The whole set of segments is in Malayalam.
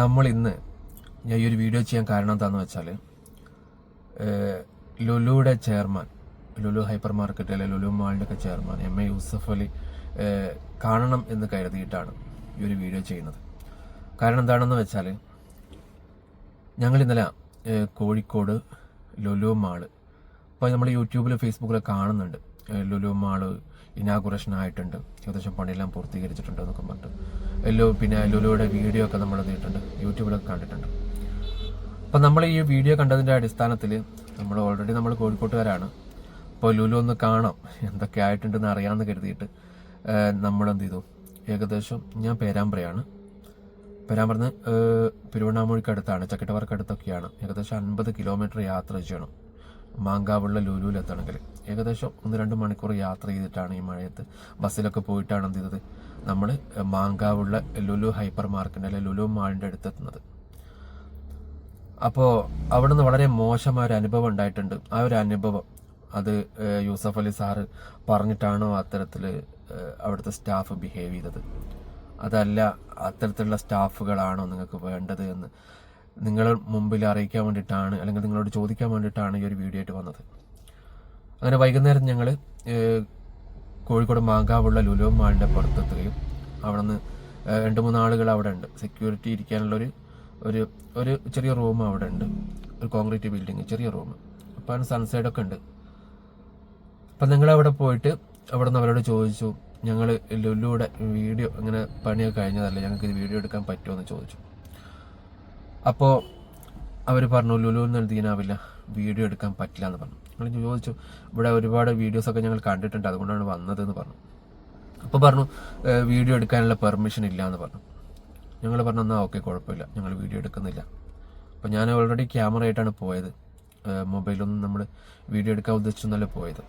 നമ്മൾ ഇന്ന് ഞാൻ ഈ ഒരു വീഡിയോ ചെയ്യാൻ കാരണം എന്താണെന്ന് വെച്ചാൽ ലുലുയുടെ ചെയർമാൻ ലുലു ഹൈപ്പർ മാർക്കറ്റ് അല്ലെ ലുലു മാളിന്റെ ഒക്കെ chairman M A Yusuff Ali കാണണം എന്ന് കരുതിയിട്ടാണ് ഈ ഒരു വീഡിയോ ചെയ്യുന്നത്. കാരണം എന്താണെന്ന് വെച്ചാൽ ഞങ്ങൾ ഇന്നലെ കോഴിക്കോട് ലുലു മാൾ അപ്പോൾ നമ്മൾ യൂട്യൂബിലും ഫേസ്ബുക്കിലും കാണുന്നുണ്ട്. ലുലു മാൾ ഇനാഗുറേഷൻ ആയിട്ടുണ്ട് ഏകദേശം പണിയെല്ലാം പൂർത്തീകരിച്ചിട്ടുണ്ട് എന്നൊക്കെ പറഞ്ഞിട്ട്. എല്ലു പിന്നെ ലുലുയുടെ വീഡിയോ ഒക്കെ നമ്മൾ ഇതിട്ടുണ്ട്. യൂട്യൂബിലൊക്കെ കണ്ടിട്ടുണ്ട്. അപ്പം നമ്മൾ ഈ വീഡിയോ കണ്ടതിന്റെ അടിസ്ഥാനത്തിൽ നമ്മൾ ഓൾറെഡി നമ്മൾ കോഴിക്കോട്ടുകാരാണ്. അപ്പോൾ ലുലു ഒന്ന് കാണാം. എന്തൊക്കെ ആയിട്ടുണ്ടെന്ന് അറിയാമെന്ന് കരുതിയിട്ട് നമ്മൾ എന്ത് ചെയ്തു? ഏകദേശം ഞാൻ പേരാമ്പ്രയാണ്. പേരാമ്പ്രന്ന് തിരുവണ്ണാമൂഴിക്കടുത്താണ്. ചക്കട്ടവർക്കടുത്തൊക്കെയാണ് ഏകദേശം അൻപത് കിലോമീറ്റർ യാത്ര ചെയ്യണം. മാങ്കാവുള്ള ലുലുവിൽ എത്തണമെങ്കിൽ ഏകദേശം ഒന്ന് രണ്ട് മണിക്കൂർ യാത്ര ചെയ്തിട്ടാണ് ഈ മഴയത്ത് ബസ്സിലൊക്കെ പോയിട്ടാണ് എന്ത് ചെയ്തത്? നമ്മൾ മാങ്കാവുള്ള ലുലു ഹൈപ്പർ മാർക്കറ്റ് അല്ലെങ്കിൽ ലുലു മാളിന്റെ അടുത്ത് എത്തുന്നത് അപ്പോൾ നിന്ന് വളരെ മോശമായ ഒരു അനുഭവം ഉണ്ടായിട്ടുണ്ട്. ആ ഒരു അനുഭവം അത് യൂസഫ് അലി സാറ് പറഞ്ഞിട്ടാണോ അത്തരത്തിൽ അവിടുത്തെ സ്റ്റാഫ് ബിഹേവ് ചെയ്തത്? അതല്ല അത്തരത്തിലുള്ള സ്റ്റാഫുകളാണോ നിങ്ങൾക്ക് വേണ്ടത് എന്ന് നിങ്ങൾ മുമ്പിൽ അറിയിക്കാൻ വേണ്ടിയിട്ടാണ് അല്ലെങ്കിൽ നിങ്ങളോട് ചോദിക്കാൻ വേണ്ടിയിട്ടാണ് ഈ ഒരു വീഡിയോ ആയിട്ട് വന്നത്. അങ്ങനെ വൈകുന്നേരം ഞങ്ങൾ കോഴിക്കോട് മാങ്കാവുള്ള ലുലു മാളിന്റെ പുറത്തെത്തുകയും അവിടെ നിന്ന് രണ്ട് മൂന്ന് ആളുകൾ അവിടെ ഉണ്ട്. സെക്യൂരിറ്റി ഇരിക്കാനുള്ളൊരു ഒരു ഒരു ചെറിയ റൂം അവിടെ ഉണ്ട്. ഒരു കോൺക്രീറ്റ് ബിൽഡിങ് ചെറിയ റൂം അപ്പോൾ സൺസൈഡൊക്കെ ഉണ്ട്. അപ്പം നിങ്ങൾ അവിടെ പോയിട്ട് അവിടെ നിന്ന് അവരോട് ചോദിച്ചു ഞങ്ങൾ ലുലുവിടെ വീഡിയോ ഇങ്ങനെ പണിയൊക്കെ കഴിഞ്ഞതല്ലേ? ഞങ്ങൾക്ക് ഇത് വീഡിയോ എടുക്കാൻ പറ്റുമോ? എന്ന് ചോദിച്ചു. അപ്പോൾ അവർ പറഞ്ഞു ലുലു എന്ന് എഴുതിയാവില്ല വീഡിയോ എടുക്കാൻ പറ്റില്ല എന്ന് പറഞ്ഞു. ഞങ്ങൾ ചോദിച്ചു. ഇവിടെ ഒരുപാട് വീഡിയോസൊക്കെ ഞങ്ങൾ കണ്ടിട്ടുണ്ട്. അതുകൊണ്ടാണ് വന്നത് എന്ന് പറഞ്ഞു. അപ്പോൾ പറഞ്ഞു വീഡിയോ എടുക്കാനുള്ള പെർമിഷൻ ഇല്ല എന്ന് പറഞ്ഞു. ഞങ്ങൾ പറഞ്ഞു എന്നാൽ ഓക്കെ കുഴപ്പമില്ല. ഞങ്ങൾ വീഡിയോ എടുക്കുന്നില്ല. അപ്പോൾ ഞാൻ ഓൾറെഡി ക്യാമറ ആയിട്ടാണ് പോയത്. മൊബൈലൊന്നും നമ്മൾ വീഡിയോ എടുക്കാൻ ഉദ്ദേശിച്ചൊന്നല്ല പോയത്.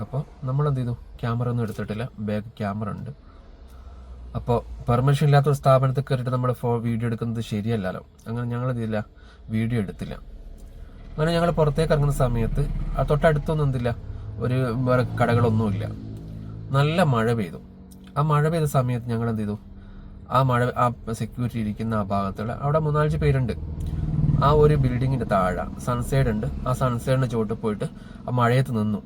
അപ്പോൾ നമ്മൾ എന്ത് ചെയ്തു? ക്യാമറ ഒന്നും എടുത്തിട്ടില്ല. ബാക്ക് ക്യാമറ ഉണ്ട്. അപ്പോൾ പെർമിഷൻ ഇല്ലാത്ത ഒരു സ്ഥാപനത്തിൽ കയറിയിട്ട് നമ്മൾ ഫോ വീഡിയോ എടുക്കുന്നത് ശരിയല്ലല്ലോ. അങ്ങനെ ഞങ്ങൾ ഇതില്ല വീഡിയോ എടുത്തില്ല. അങ്ങനെ ഞങ്ങൾ പുറത്തേക്ക് ഇറങ്ങുന്ന സമയത്ത് ആ തൊട്ടടുത്തൊന്നും എന്തില്ല ഒരു വേറെ കടകളൊന്നുമില്ല. നല്ല മഴ പെയ്തു. ആ മഴ പെയ്ത സമയത്ത് ഞങ്ങൾ എന്ത് ചെയ്തു? ആ മഴ ആ സെക്യൂരിറ്റി ഇരിക്കുന്ന ആ ഭാഗത്തുള്ള അവിടെ മൂന്നാലഞ്ച് പേരുണ്ട്. ആ ഒരു ബിൽഡിങ്ങിന്റെ താഴെ സൺസൈഡ് ഉണ്ട്. ആ സൺസൈഡിന് ചുവട്ട് പോയിട്ട് ആ മഴയത്ത് നിന്നു.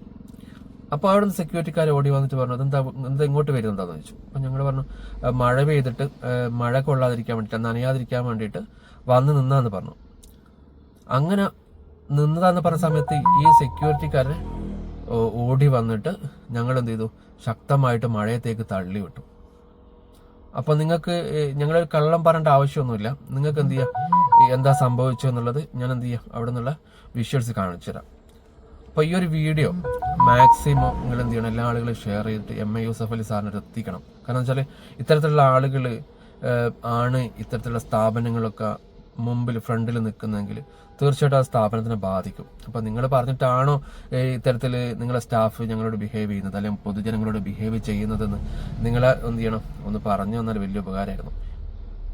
അപ്പോൾ അവിടെ നിന്ന് സെക്യൂരിറ്റിക്കാർ ഓടി വന്നിട്ട് പറഞ്ഞു എന്താ എന്താ ഇങ്ങോട്ട് വരുന്നതാന്ന് ചോദിച്ചു. അപ്പം ഞങ്ങൾ പറഞ്ഞു "ആ, മഴ പെയ്തിട്ട് മഴ കൊള്ളാതിരിക്കാൻ വേണ്ടിയിട്ട് നനയാതിരിക്കാൻ വേണ്ടിയിട്ട് വന്ന് നിന്നാന്ന് പറഞ്ഞു. അങ്ങനെ നിന്നതാന്ന് പറഞ്ഞ സമയത്ത് ഈ സെക്യൂരിറ്റിക്കാരൻ ഓടി വന്നിട്ട് ഞങ്ങൾ എന്ത് ചെയ്തു? ശക്തമായിട്ട് മഴയത്തേക്ക് തള്ളി വിട്ടു അപ്പൊ നിങ്ങൾക്ക് ഞങ്ങൾ കള്ളം പറയേണ്ട ആവശ്യമൊന്നുമില്ല. നിങ്ങൾക്ക് എന്ത് ചെയ്യാം? എന്താ സംഭവിച്ചു എന്നുള്ളത് ഞാൻ എന്ത് ചെയ്യാം? അവിടെ നിന്നുള്ള വിഷ്വൽസ് കാണിച്ചു തരാം അപ്പൊ ഈ ഒരു വീഡിയോ മാക്സിമം നിങ്ങൾ എന്ത് ചെയ്യണം? എല്ലാ ആളുകളും ഷെയർ ചെയ്തിട്ട് എം എ യൂസഫ് അലി സാറിന് എത്തിക്കണം. കാരണം വെച്ചാൽ ഇത്തരത്തിലുള്ള ആളുകൾ ആണ് ഇത്തരത്തിലുള്ള സ്ഥാപനങ്ങളൊക്കെ മുമ്പിൽ ഫ്രണ്ടിൽ നിൽക്കുന്നതെങ്കിൽ തീർച്ചയായിട്ടും ആ സ്ഥാപനത്തിനെ ബാധിക്കും. അപ്പോൾ നിങ്ങൾ പറഞ്ഞിട്ടാണോ ഇത്തരത്തിൽ നിങ്ങളെ സ്റ്റാഫ് ഞങ്ങളോട് ബിഹേവ് ചെയ്യുന്നത്? അല്ലെങ്കിൽ പൊതുജനങ്ങളോട് ബിഹേവ് ചെയ്യുന്നതെന്ന് നിങ്ങളെ എന്ത് ചെയ്യണം? ഒന്ന് പറഞ്ഞു തന്നാൽ വലിയ ഉപകാരമായിരുന്നു.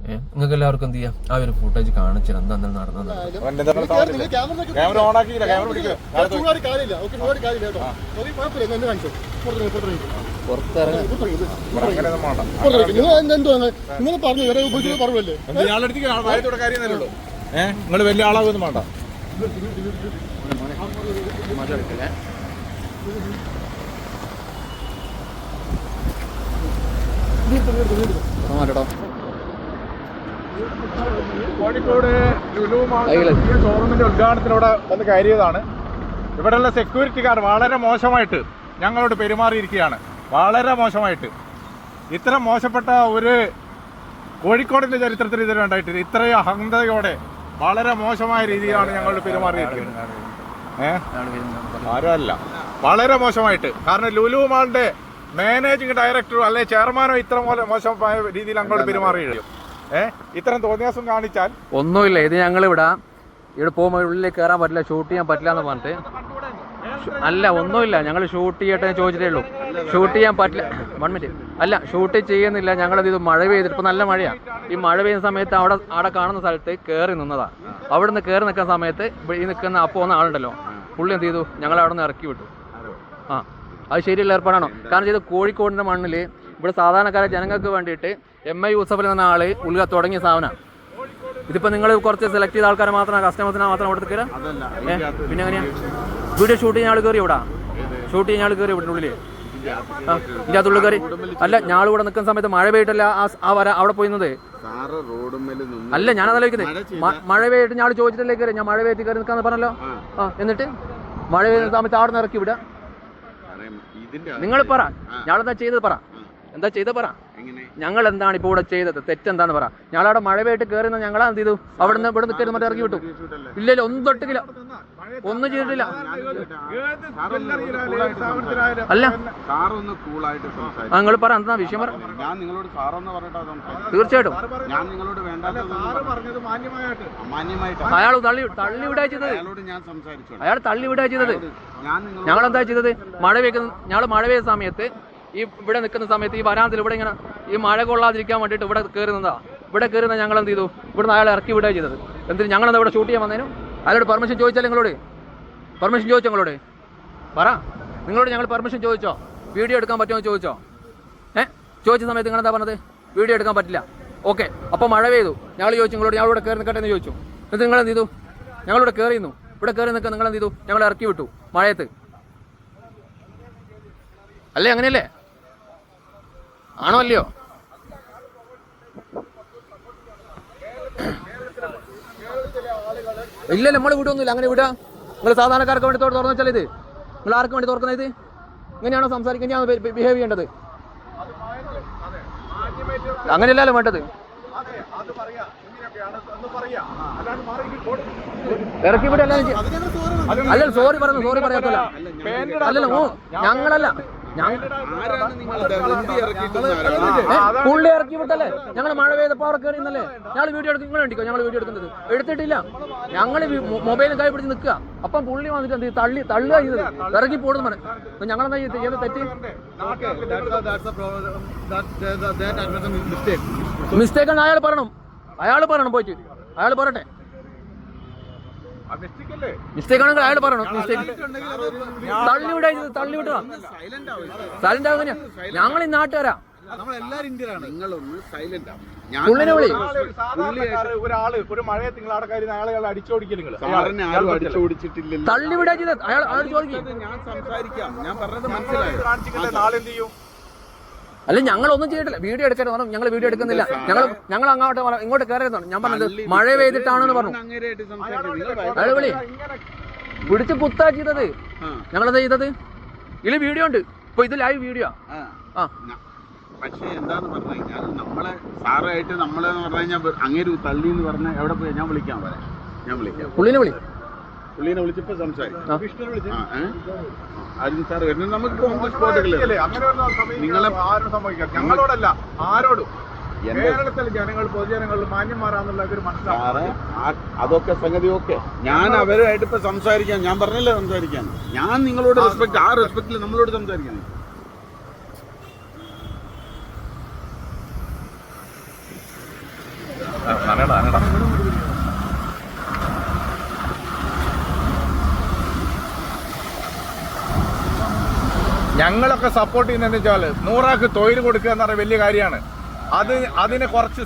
നിങ്ങൾക്ക് എല്ലാവർക്കും എന്ത് ചെയ്യാം? ആ ഒരു ഫുട്ടേജ് കാണിച്ചത് എന്താ നടന്നത്? നിങ്ങൾ പറഞ്ഞു വേറെ പറഞ്ഞല്ലേ. ഏഹ് നിങ്ങൾ വലിയ ആളാകൊന്നും വേണ്ട. കോഴിക്കോട് ലുലു ഷോറൂമിന്റെ ഉദ്ഘാടനത്തിലൂടെ വന്ന് കയറിയതാണ്. ഇവിടെയുള്ള സെക്യൂരിറ്റിക്കാർ വളരെ മോശമായിട്ട് ഞങ്ങളോട് പെരുമാറിയിരിക്കുകയാണ്. വളരെ മോശമായിട്ട്. ഇത്ര മോശപ്പെട്ട ഒരു കോഴിക്കോടിന്റെ ചരിത്രത്തിൽ ഇതുവരെ ഉണ്ടായിട്ടില്ല. ഇത്രയും അഹന്തയോടെ വളരെ മോശമായ രീതിയിലാണ് ഞങ്ങളോട് പെരുമാറിയിരിക്കുന്നത്. ഏഹ്? ആരും വളരെ മോശമായിട്ട്. കാരണം ലുലു മാളിന്റെ മാനേജിംഗ് ഡയറക്ടറോ അല്ലെ ചെയർമാനോ ഇത്ര മോശമായ രീതിയിൽ അങ്ങോട്ട് പെരുമാറി ഇത്തരം തോന്നിയാസം കാണിച്ചാൽ? ഒന്നുമില്ല ഇത് ഞങ്ങൾ ഇവിടെ ഇവിടെ പോകുമ്പോൾ ഉള്ളിൽ കയറാൻ പറ്റില്ല ഷൂട്ട് ചെയ്യാൻ പറ്റില്ല എന്ന് പറഞ്ഞിട്ട്. അല്ല ഒന്നുമില്ല ഞങ്ങൾ ഷൂട്ട് ചെയ്യട്ടെ ചോദിച്ചിട്ടേ ഉള്ളൂ. ഷൂട്ട് ചെയ്യാൻ പറ്റില്ല വൺ മിനിറ്റ് അല്ല ഷൂട്ട് ചെയ്യുന്നില്ല ഞങ്ങളത് ഇത് മഴ പെയ്തിട്ട് ഇപ്പം നല്ല മഴയാണ് ഈ മഴ പെയ്യുന്ന സമയത്ത് അവിടെ അവിടെ കാണുന്ന സ്ഥലത്ത് കയറി നിന്നതാ. അവിടെ നിന്ന് കയറി നിൽക്കുന്ന സമയത്ത് ഈ നിൽക്കുന്ന അപ്പോൾ ഒന്ന് ആളുണ്ടല്ലോ. പുള്ളി എന്ത് ചെയ്തു? ഞങ്ങൾ അവിടെ നിന്ന് ഇറക്കി വിട്ടു. ആ അത് ശരിയല്ല ഏർപ്പാടാണോ? കാരണം ചെയ്ത് കോഴിക്കോടിന്റെ മണ്ണിൽ ഇവിടെ സാധാരണക്കാരെ ജനങ്ങൾക്ക് വേണ്ടിയിട്ട് എം ഐ യൂസഫിൽ എന്ന ആൾ ഉള്ളുക തുടങ്ങിയ സാധനമാണ് ഇതിപ്പോ നിങ്ങൾ കുറച്ച് സെലക്ട് ചെയ്ത ആൾക്കാരെ മാത്രം കസ്റ്റമേഴ്സിനെ മാത്രം അവിടെ കയറാം? പിന്നെ എങ്ങനെയാ? വീഡിയോ ഷൂട്ട് ചെയ്യുന്ന ആൾ കയറി ഇവിടെ ഷൂട്ട് ചെയ്യുന്ന ആൾ കയറി ഇവിടെ ഉള്ളിൽ? ഇതിന്റെ അകത്തുള്ളിൽ കയറി അല്ല ഞാൾ ഇവിടെ നിൽക്കുന്ന സമയത്ത് മഴ പെയ്തിട്ടല്ല ആ വര അവിടെ പോയിരുന്നത്? അല്ല ഞാൻ അതലോചിക്കുന്നത് മഴ പെയ്തിട്ട് ഞാൻ ചോദിച്ചിട്ടല്ലേ കയറി ഞാൻ മഴ പെയ്ത്ത് കയറി നിൽക്കാന്ന് പറഞ്ഞല്ലോ. ആ. എന്നിട്ട്? മഴ പെയ്യുന്ന സമയത്ത് അവിടെ നിന്ന് ഇറക്കി വിടാം നിങ്ങൾ പറ. ഞാളെന്താ ചെയ്തത് പറ. എന്താ ചെയ്ത പറ. എങ്ങനെ? ഞങ്ങൾ എന്താണ് ഇപ്പോൾ ഇവിടെ ചെയ്തത്? തെറ്റെന്താന്ന് പറ. ഞങ്ങളവിടെ മഴ പെയ്യിട്ട് കയറുന്ന ഞങ്ങൾ എന്ത് ചെയ്തു? അവിടെ നിന്ന് ഇവിടെ നിൽക്കരുത് മറ്റേ ഇറക്കി വിട്ടു. ഇല്ല ഇല്ല ഒന്നും തൊട്ടില്ല ഒന്നും ചെയ്തിട്ടില്ല. അല്ല. നിങ്ങൾ പറ എന്താ വിഷയം പറ. തീർച്ചയായിട്ടും. ഞാൻ നിങ്ങളോട് വേണ്ടാത്തത് പറഞ്ഞത് മാന്യമായിട്ട്. മാന്യമായിട്ട് അയാൾ തള്ളി തള്ളി വിടാ ചെയ്തത്. അയാൾ തള്ളി വിടാ ചെയ്തത്. ഞങ്ങൾ എന്താ ചെയ്തത്? മഴ പെയ്ക്കുന്ന ഞങ്ങൾ മഴ പെയ്ത സമയത്ത് ഈ ഇവിടെ നിൽക്കുന്ന സമയത്ത് ഈ വരാന്തിൽ ഇവിടെ ഇങ്ങനെ ഈ മഴ കൊള്ളാതിരിക്കാൻ വേണ്ടിയിട്ട് ഇവിടെ കയറുന്നതാ. ഇവിടെ കയറുന്ന ഞങ്ങൾ എന്ത് ചെയ്തു? ഇവിടുന്ന് അയാളെ ഇറക്കി വിടുക ചെയ്തത്. ഞങ്ങൾ എന്താ ഇവിടെ ഷൂട്ട് ചെയ്യാൻ വന്നതിനും? അയാളോട് പെർമിഷൻ ചോദിച്ചാൽ നിങ്ങളോട്? പെർമിഷൻ ചോദിച്ചോ നിങ്ങളോട്? പറ. നിങ്ങളോട് ഞങ്ങൾ പെർമിഷൻ ചോദിച്ചോ? വീഡിയോ എടുക്കാൻ പറ്റുമോ ചോദിച്ചോ? ഏ? ചോദിച്ച സമയത്ത് നിങ്ങൾ എന്താ പറഞ്ഞത്? വീഡിയോ എടുക്കാൻ പറ്റില്ല. ഓക്കെ അപ്പോൾ മഴ പെയ്തു. ഞങ്ങൾ ചോദിച്ചു നിങ്ങളോട് ഞങ്ങളിവിടെ കയറി നിൽക്കട്ടെ എന്ന് ചോദിച്ചു. എന്നിട്ട് നിങ്ങൾ എന്ത് ചെയ്തു? ഞങ്ങളിവിടെ കയറിയിരുന്നു. ഇവിടെ കയറി നിൽക്കാൻ നിങ്ങൾ എന്ത് ചെയ്തു? ഞങ്ങൾ ഇറക്കി വിട്ടു മഴയത്ത്. അല്ലേ അങ്ങനെയല്ലേ? ആണോ അല്ലയോ? ഇല്ല നമ്മൾ വിടൊന്നുമില്ല അങ്ങനെ വിടുക നിങ്ങൾ സാധാരണക്കാർക്ക് വേണ്ടി തുറന്നു വെച്ചാൽ ഇത് നിങ്ങൾ ആർക്ക് വേണ്ടി തുറക്കുന്നത് ഇത്? ഇങ്ങനെയാണോ സംസാരിക്കുക ഇങ്ങനെയാണോ ബിഹേവ് ചെയ്യേണ്ടത്? അങ്ങനെയല്ലല്ലോ വേണ്ടത്. അത് പറയാ ഇങ്ങനെയൊക്കെയാണ് എന്ന് പറയാ അല്ലാണ്ട് മാറി ഇറക്കി വിടല്ല അല്ല സോറി പറഞ്ഞു സോറി പറയാത്തല്ല അല്ലല്ലോ ഞങ്ങളല്ല. പുള്ളി ഇറക്കി വിട്ടല്ലേ? ഞങ്ങൾ മഴ പെയ്തപ്പോ അവിടെ കയറിയെന്നല്ലേ ഞങ്ങൾ വീഡിയോ എടുക്കും. നിങ്ങൾ കണ്ടിക്കോ? ഞങ്ങൾ വീഡിയോ എടുക്കുന്നത്. എടുത്തിട്ടില്ല. ഞങ്ങൾ മൊബൈലും കൈ പിടിച്ച് നിൽക്കുക. അപ്പം പുള്ളി വന്നിട്ട് എന്ത് ചെയ്യും? തള്ളി തള്ളുക ചെയ്തത്. ഇറക്കി പോടുന്നു പറഞ്ഞു. ഞങ്ങൾ എന്താ ചെയ്ത്? തെറ്റ്? മിസ്റ്റേക്ക് അയാൾ പറയണം. അയാൾ പറയണം പോയിട്ട്. അയാൾ പറയട്ടെ. മിസ്റ്റേക്ക്. ആണെങ്കിൽ അയാൾ പറയണം മിസ്റ്റേക്ക്. തള്ളി വിടാ തള്ളി വിട്ടതാ സൈലന്റ് ആവുക ഞങ്ങൾ ഈ നാട്ടുകാരാ പുള്ളിനെ വിളി. ഒരാൾ ഒരു നിങ്ങൾ അവിടെ അയാളെ നിങ്ങൾ സാറിനെ ആരും തള്ളി വിടാ അയാൾ ഞാൻ സംസാരിക്കാം. ഞാൻ പറഞ്ഞത് മനസ്സിലായി? നാളെന്ത് നാളെ എന്ത് ചെയ്യും? അല്ല ഞങ്ങൾ ഒന്നും ചെയ്തിട്ടില്ല. വീഡിയോ എടുക്കാൻ പറഞ്ഞു. ഞങ്ങൾ വീഡിയോ എടുക്കുന്നില്ല. ഞങ്ങൾ ഞങ്ങൾ അങ്ങോട്ട് ഇങ്ങോട്ട് കയറിയതാണ് ഞാൻ പറഞ്ഞത് മഴ പെയ്തിട്ടാണെന്ന് പറഞ്ഞു. വിളി പിടിച്ച് കുത്താ ചെയ്തത്. ഞങ്ങൾ എന്താ ചെയ്തത്? ഇതിൽ വീഡിയോ ഉണ്ട്. ഇപ്പൊ ഇത് ലൈവ് വീഡിയോ. ആ. പക്ഷേ എന്താന്ന് പറഞ്ഞു കഴിഞ്ഞാൽ നമ്മളെ സാറായിട്ട് നമ്മളെന്ന് പറഞ്ഞു കഴിഞ്ഞാൽ അങ്ങേര് തള്ളി എന്ന് പറഞ്ഞാൽ എവിടെ പോയി? ഞാൻ വിളിക്കാൻ പറയാം ഞാൻ വിളിക്കാം. പുള്ളിനെ വിളി. പുള്ളീനെ വിളിച്ചപ്പോ സംസാരിക്കും? അരുൺ സാർ വരുന്നത് നമുക്ക് നിങ്ങളെ- ആരും സംഭവിക്കാം ഞങ്ങളോടല്ല ആരോടും. കേരളത്തിലെ ജനങ്ങൾ പൊതുജനങ്ങൾ മാന്യന്മാരാന്നുള്ള അതൊക്കെ സംഗതി ഓക്കെ. ഞാൻ അവരുമായിട്ട് ഇപ്പൊ സംസാരിക്കാൻ ഞാൻ പറഞ്ഞില്ല സംസാരിക്കാൻ? ഞാൻ നിങ്ങളോട് റെസ്പെക്ട് ആ റെസ്പെക്റ്റിൽ നമ്മളോട് സംസാരിക്കണം ഞങ്ങളൊക്കെ സപ്പോർട്ട് ചെയ്യുന്നതെന്ന് വെച്ചാൽ നൂറാക്ക് തൊഴിൽ കൊടുക്കുക എന്ന് പറഞ്ഞ വലിയ കാര്യമാണ്. അത് അതിനെ കുറച്ച്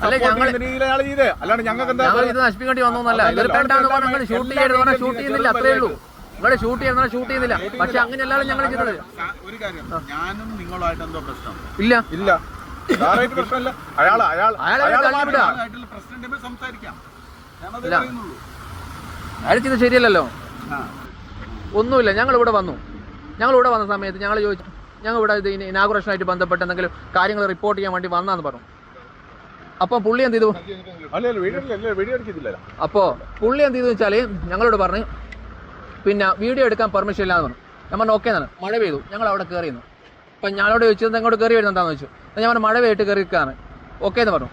രീതിയിലാണ് ചെയ്ത്. അല്ലാണ്ട് ഞങ്ങൾക്ക് എന്താ ഇത് വന്നൊന്നല്ല ഇതൊരു ഷൂട്ട് ഷൂട്ട് ചെയ്യുന്നില്ല അത്രേ ഉള്ളൂ. ഷൂട്ട് ചെയ്യുന്ന ഷൂട്ട് ചെയ്യുന്നില്ല. പക്ഷെ അങ്ങനെയല്ലാതെ ഞങ്ങൾ ചെയ്തത് ഒരു കാര്യം ഞാനും നിങ്ങളുമായിട്ട് എന്തോ പ്രശ്നം? ഇല്ല. ഇല്ല. പ്രശ്നമില്ല. അയാൾ അയാൾ ഉണ്ടെങ്കിൽ സംസാരിക്കാം. അയാൾ ചെയ്ത് ശരിയല്ലല്ലോ. ഒന്നുമില്ല. ഞങ്ങൾ ഇവിടെ വന്നു. ഞങ്ങൾ ഇവിടെ വന്ന സമയത്ത് ഞങ്ങൾ ചോദിച്ചു ഞങ്ങൾ ഇവിടെ ഇത് ഇനാഗുറേഷനായിട്ട് ബന്ധപ്പെട്ട് എന്തെങ്കിലും കാര്യങ്ങൾ റിപ്പോർട്ട് ചെയ്യാൻ വേണ്ടി വന്നാന്ന് പറഞ്ഞു. അപ്പോൾ പുള്ളി എന്ത് ചെയ്തു? അപ്പോ അപ്പോൾ പുള്ളി എന്ത് ചെയ്തു വെച്ചാൽ ഞങ്ങളോട് പറഞ്ഞു പിന്നെ വീഡിയോ എടുക്കാൻ പെർമിഷൻ ഇല്ലാന്ന് പറഞ്ഞു. ഞാൻ പറഞ്ഞു ഓക്കെ എന്നാണ്. മഴ പെയ്തു ഞങ്ങൾ അവിടെ കയറിയിരുന്നു അപ്പം ഞങ്ങളോട് ചോദിച്ചത് അങ്ങോട്ട് കയറി വരുന്നത് എന്താണെന്ന് ചോദിച്ചു? ഞാൻ പറഞ്ഞു മഴ പെയ്തിട്ട് കയറി നിൽക്കുകയാണ് ഓക്കെ എന്ന് പറഞ്ഞു.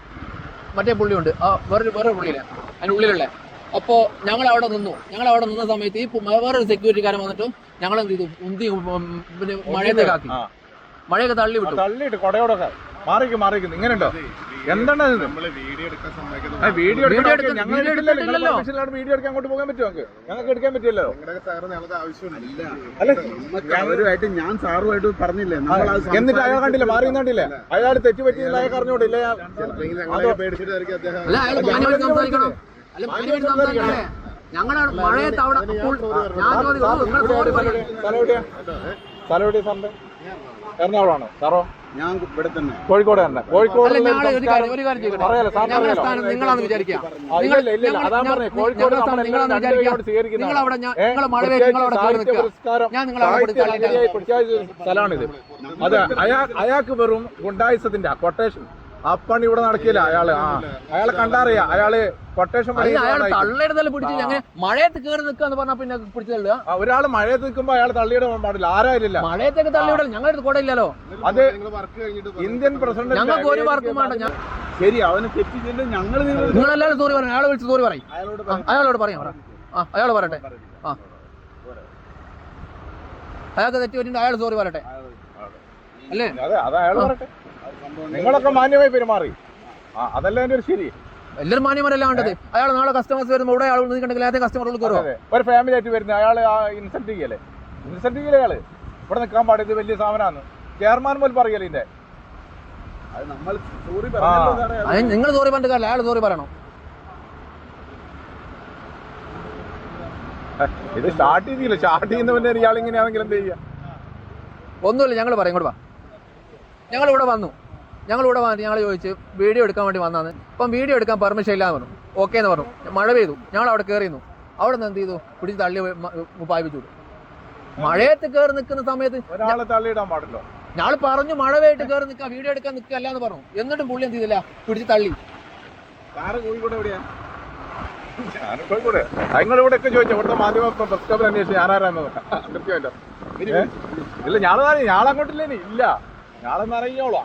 മറ്റേ പുള്ളിയുണ്ട്. ആ വേറൊരു വേറൊരു പുള്ളിയില്ല? അതിനുള്ളിലുള്ള അപ്പോൾ ഞങ്ങൾ അവിടെ നിന്നു. ഞങ്ങൾ അവിടെ നിന്ന സമയത്ത് ഈ വേറൊരു സെക്യൂരിറ്റിക്കാരൻ വന്നിട്ട് ഞങ്ങൾ എന്ത് ചെയ്തു? ഉന്തി പിന്നെ മഴയൊക്കെ ആ. മഴയൊക്കെ തള്ളി വിട്ടു തള്ളിയിട്ട് കൊടയോടൊക്കെ. മാറിക്കും മാറിക്കും. ഇങ്ങനെ ഉണ്ടോ എന്താണ് വീഡിയോ എടുക്കാൻ സമയത്ത് ആ, വീഡിയോ എടുക്കാൻ എടുക്ക- വീഡിയോ എടുക്കാൻ അങ്ങോട്ട് പോകാൻ പറ്റുമോ ഞങ്ങൾക്ക് ഞങ്ങൾക്ക് എടുക്കാൻ പറ്റില്ലല്ലോ. അവരുമായിട്ട് ഞാൻ സാറുമായിട്ട് പറഞ്ഞില്ലേ? നമ്മൾ അത് എന്നിട്ട് അയാൾ കണ്ടില്ല? മാറി കണ്ടില്ല? അയാൾ തെറ്റ് പറ്റിയില്ല അയാൾ അറിഞ്ഞോട്ടില്ല മഴയത്ത് അവിടെ ഞാൻ സാറിന്റെ എറണാകുളമാണോ? സാറോ? ഞാൻ ഇവിടെ തന്നെ. കോഴിക്കോട് തന്നെ. കോഴിക്കോട് അല്ല ഞങ്ങളെ ഒരു കാര്യം ഒരു കാര്യം ചെയ്യട്ടെ അറിയാലോ സാറിന് അറിയാലോ? സ്ഥാനം നിങ്ങളാന്ന് വിചാരിക്കുക ആ, നിങ്ങൾ ഇല്ല, ഇല്ല, ഇല്ല. അതാ ഞങ്ങൾ- പറഞ്ഞേ, ഞങ്ങൾ- കോഴിക്കോട് സ്ഥലമാണിത്. അത് അയാൾ അയാൾക്ക് വെറും ഗുണ്ടായുസത്തിന്റെ കൊട്ടേഷൻ അപ്പണി ഇവിടെ നടക്കില്ല. അയാൾ ആ. അയാളെ കണ്ടറിയാ അയാൾ കൊട്ടേഷൻ അയാൾ മഴയത്ത് കയറി നിൽക്കാന്ന് പറഞ്ഞാൽ പിന്നെ പിടിച്ചു തള്ളുക? ഒരാൾ മഴയത്ത് നിൽക്കുമ്പോ അയാൾ തള്ളിയിടാൻ പാടില്ല. ആരായില്ല മഴയത്തേക്ക് തള്ളിവിട ഞങ്ങളുടെ കൂടെ ഇല്ലല്ലോ. അത് ഇന്ത്യൻ പ്രസിഡന്റ് ഞങ്ങൾക്ക് ഒരു വർക്കും വേണ്ട. ശരി അവന് തെറ്റിച്ചിട്ട് ഞങ്ങൾ നിങ്ങളെല്ലാവരും സോറി പറയും. അയാളെ വിളിച്ച് സോറി പറയും. അയാളോട് ആ, പറയാം. അയാൾ ആ അയാൾ പറയട്ടെ. ആ. അയാൾക്ക് തെറ്റി പറ്റിയിട്ട് അയാൾ സോറി പറയട്ടെ. അല്ലേ? അതെ അത് അയാൾ പറയട്ടെ. നിങ്ങളൊക്കെ മാന്യമായി പെരുമാറി. ആ അതല്ല എന്റെ ഒരു ശരി? എല്ലാവരും മാന്യമാരല്ല വേണ്ടത് അയാൾ നാളെ കസ്റ്റമേഴ്സ് വരുമ്പോൾ ഇവിടെ അയാൾ നിൽക്കണ്ടെങ്കിൽ ആദ്യം കസ്റ്റമറുകൾ കയറുമോ അതെ. ഒരു ഫാമിലി ആയിട്ട് വരുന്ന അയാൾ ഇൻസെന്റ് ഇൻസൾട്ട് ചെയ്യല്ലേ? ഇൻസൾട്ട് ചെയ്യലേ അയാൾ? ഇവിടെ നിൽക്കാൻ പാടില്ല ഇത് വലിയ സാധനമാണ് ചെയർമാൻ പോലും പറയല്ലേ ഇതിന്റെ? അത് നമ്മൾ സോറി പറഞ്ഞല്ലോ സാറേ അതിന് നിങ്ങൾ സോറി പറഞ്ഞിട്ട് കാര്യമില്ല അയാൾ സോറി പറയണം. ഇത് സ്റ്റാർട്ട് ചെയ്തില്ല? സ്റ്റാർട്ട് ചെയ്യുന്നവന്റെ ഇയാൾ ഇങ്ങനെയാണെങ്കിൽ എന്ത് ചെയ്യാ? ഒന്നുമില്ല ഞങ്ങൾ പറയും ഇങ്ങോട്ട് വാ. ഞങ്ങൾ ഇവിടെ വന്നു. ഞങ്ങൾ ഇവിടെ വന്നിട്ട് ഞങ്ങൾ ചോദിച്ച് വീഡിയോ എടുക്കാൻ വേണ്ടി വന്നാണ് അപ്പം വീഡിയോ എടുക്കാൻ പെർമിഷൻ ഇല്ലാന്ന് പറഞ്ഞു. ഓക്കെ എന്ന് പറഞ്ഞു. മഴ പെയ്തു. ഞങ്ങൾ അവിടെ കയറിയിരുന്നു അവിടെ നിന്ന് എന്ത് ചെയ്തു? പിടിച്ച് തള്ളി പായിപ്പിച്ചു മഴയത്ത് കയറി നിൽക്കുന്ന സമയത്ത് ഒരാളെ തള്ളിയിടാൻ പാടില്ലോ. ഞങ്ങൾ പറഞ്ഞു മഴ പെയ്യിട്ട് കയറി നിൽക്കുക വീഡിയോ എടുക്കാൻ നിൽക്കല്ല എന്ന് പറഞ്ഞു. എന്നിട്ടും പുള്ളി എന്ത് ചെയ്തില്ല? പിടിച്ച് തള്ളി. സാറ് കോഴിക്കോട് എവിടെയാ? ഞാനിപ്പോ കൂടെ നിങ്ങളിവിടെ ഒക്കെ ചോദിച്ചു? ഇവിടുത്തെ മാധ്യമ പ്രസ്താവന അന്വേഷിച്ച് ഞാനാരാന്ന് കൃത്യമായിട്ട്? ഇല്ല ഞാളെ ഞാളങ്ങോട്ടില്ലേ ഇല്ല. ഞാളെന്ന് അറിയോളാം